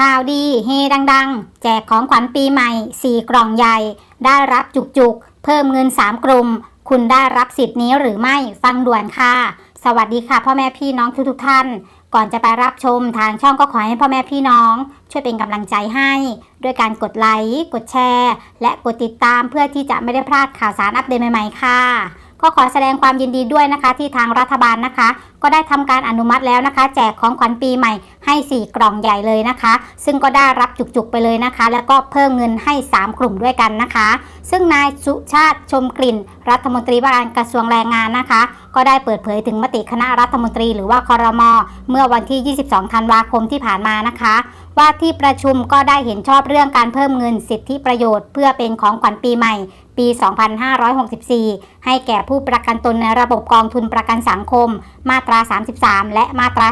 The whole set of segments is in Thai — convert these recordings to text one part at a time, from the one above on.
ข่าวดีเฮดังๆ แจกของขวัญปีใหม่ 4 กล่องใหญ่ ได้รับจุกๆ เพิ่มเงิน 3 กลุ่ม คุณได้รับสิทธิ์นี้หรือไม่ฟังด่วนค่ะ สวัสดีค่ะ พ่อแม่พี่น้องทุกๆท่าน ก่อนจะไปรับชมทางช่องก็ขอให้พ่อแม่พี่น้อง ช่วยเป็นกำลังใจให้ ด้วยการกดไลค์กดแชร์ และกดติดตามเพื่อที่จะไม่ได้พลาดข่าวสารอัปเดตใหม่ๆค่ะก็ขอแสดงความยินดีด้วยนะคะที่ทางรัฐบาลนะคะ ก็ได้ทำการอนุมัติแล้วนะคะ แจกของขวัญปีใหม่ ให้ 4 กล่องใหญ่เลยนะคะ ซึ่งก็ได้รับจุกๆไปเลยนะคะ แล้วก็เพิ่มเงินให้ 3 กลุ่มด้วยกันนะคะ ซึ่งนายสุชาติชมกลิ่น รัฐมนตรีว่าการกระทรวงแรงงานนะคะ ก็ได้เปิดเผยถึงมติคณะรัฐมนตรีหรือว่าคอรมอเมื่อวันที่ 22 ธันวาคมที่ผ่านมานะคะว่าที่ประชุมก็ได้เห็นชอบเรื่องการเพิ่มเงินสิทธิประโยชน์ เพื่อเป็นของขวัญปีใหม่ ปี 2564 ให้แก่ผู้ประกันตนในระบบกองทุนประกันสังคม มาตรา 33 และมาตรา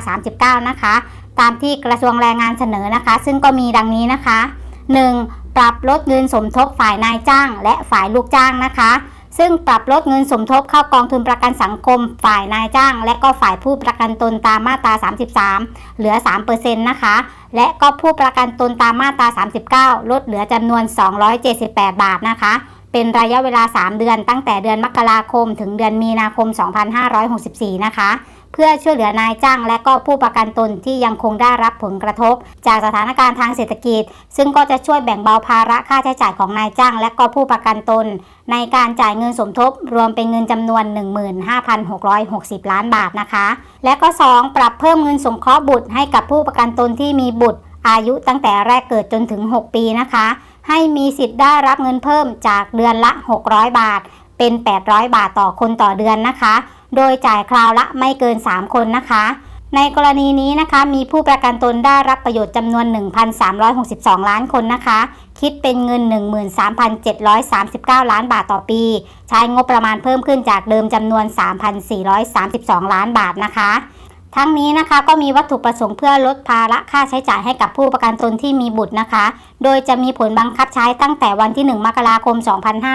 39 นะคะ ตามที่กระทรวงแรงงานเสนอนะคะ ซึ่งก็มีดังนี้นะคะ 1. ปรับลดเงินสมทบฝ่ายนายจ้าง และฝ่ายลูกจ้างนะคะ ซึ่งปรับลดเงินสมทบเข้ากองทุนประกันสังคม ฝ่ายนายจ้าง และก็ฝ่ายผู้ประกันตนตามมาตรา 33 เหลือ 3%นะคะ และก็ผู้ประกันตนตามมาตรา 39 ลดเหลือจำนวน 278 บาทนะคะเป็นระยะเวลา 3 เดือนตั้งแต่เดือนมกราคม ถึงเดือนมีนาคม 2564 นะคะ เพื่อช่วยเหลือนายจ้างและก็ผู้ประกันตนที่ยังคงได้รับผลกระทบ จากสถานการณ์ทางเศรษฐกิจ ซึ่งก็จะช่วยแบ่งเบาภาระค่าใช้จ่ายของนายจ้าง และก็ผู้ประกันตน ในการจ่ายเงินสมทบ รวมเป็นเงินจำนวน 15,660 ล้านบาทนะคะ และก็ 2 ปรับเพิ่มเงินสงเคราะห์บุตรให้กับผู้ประกันตนที่มีบุตร อายุตั้งแต่แรกเกิดจนถึง 6 ปีนะคะให้มีสิทธิ์ได้รับเงินเพิ่มจากเดือนละ 600 บาท เป็น 800 บาทต่อคนต่อเดือนนะคะ โดยจ่ายคราวละไม่เกิน 3 คนนะคะ ในกรณีนี้นะคะ มีผู้ประกันตนได้รับประโยชน์จำนวน 1,362 ล้านคนนะคะ คิดเป็นเงิน 13,739 ล้านบาทต่อปี ใช้งบประมาณเพิ่มขึ้นจากเดิมจำนวน 3,432 ล้านบาทนะคะ ทั้งนี้นะคะก็มีวัตถุประสงค์เพื่อลดภาระค่าใช้จ่ายให้กับผู้ประกันตนที่มีบุตรนะคะ โดยจะมีผลบังคับใช้ตั้งแต่วันที่ 1 มกราคม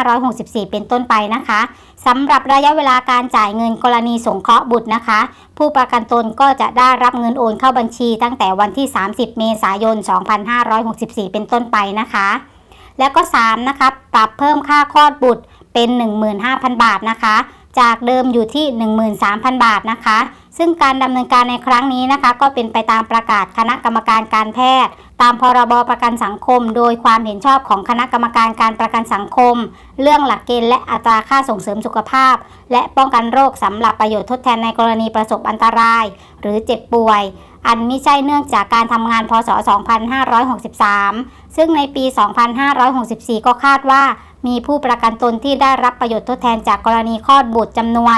2564 เป็นต้นไปนะคะสำหรับระยะเวลาการจ่ายเงินกรณีสงเคราะห์บุตรนะคะ ผู้ประกันตนก็จะได้รับเงินโอนเข้าบัญชี ตั้งแต่วันที่ 30 เมษายน 2564 เป็นต้นไปนะคะ แล้วก็ 3 นะคะปรับเพิ่มค่าคลอดบุตรเป็น 15,000 บาทนะคะ จากเดิมอยู่ที่ 13,000 บาทนะคะ ซึ่งการดำเนินการในครั้งนี้นะคะ ก็เป็นไปตามประกาศคณะกรรมการการแพทย์ ตามพรบประกันสังคม โดยความเห็นชอบของคณะกรรมการการประกันสังคม เรื่องหลักเกณฑ์และอัตราค่าส่งเสริมสุขภาพ และป้องกันโรคสำหรับประโยชน์ทดแทนในกรณีประสบอันตราย หรือเจ็บป่วย อันไม่ใช่เนื่องจากการทำงานพศ 2563 ซึ่งในปี 2564 ก็คาดว่ามีผู้ประกันตนที่ได้รับประโยชน์ทดแทนจากกรณีคลอดบุตรจำนวน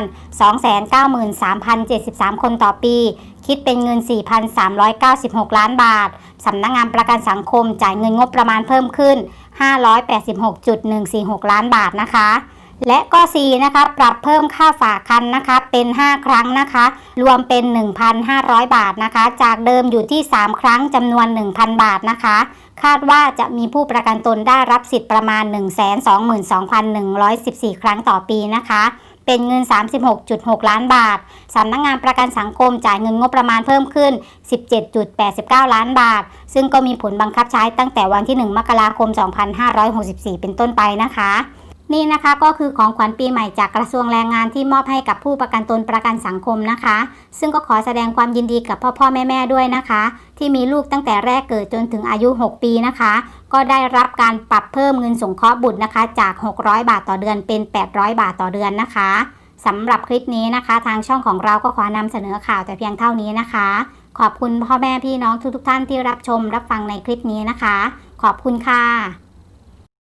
293,073คนต่อปี คิดเป็นเงิน 4,396 ล้านบาท สำนักงงานประกันสังคมจ่ายเงินงบประมาณเพิ่มขึ้น 586.146 ล้านบาทนะคะและก็4นะคะ ปรับเพิ่มค่าฝากคันนะคะ เป็น 5 ครั้งนะคะ รวมเป็น 1,500 บาทนะคะ จากเดิมอยู่ที่ 3 ครั้งจำนวน 1,000 บาทนะคะ คาดว่าจะมีผู้ประกันตนได้รับสิทธิ์ประมาณ 122,114 ครั้งต่อปีนะคะ เป็นเงิน 36.6 ล้านบาท สำนักงงานประกันสังคมจ่ายเงินงบประมาณเพิ่มขึ้น 17.89 ล้านบาท ซึ่งก็มีผลบังคับใช้ตั้งแต่วันที่ 1 มกราคม 2564 เป็นต้นไปนะคะ นี่นะคะก็คือของขวัญปีใหม่จากกระทรวงแรงงานที่มอบให้กับผู้ประกันตนประกันสังคมนะคะ ซึ่งก็ขอแสดงความยินดีกับพ่อพ่อแม่แม่ด้วยนะคะ ที่มีลูกตั้งแต่แรกเกิดจนถึงอายุ 6 ปีนะคะ ก็ได้รับการปรับเพิ่มเงินสงเคราะห์บุตรนะคะ จาก 600 บาทต่อเดือนเป็น 800 บาทต่อเดือนนะคะสำหรับคลิปนี้นะคะ ทางช่องของเราก็ขอนำเสนอข่าวแต่เพียงเท่านี้นะคะ ขอบคุณพ่อแม่พี่น้องทุกๆท่านที่รับชมรับฟังในคลิปนี้นะคะ ขอบคุณค่ะ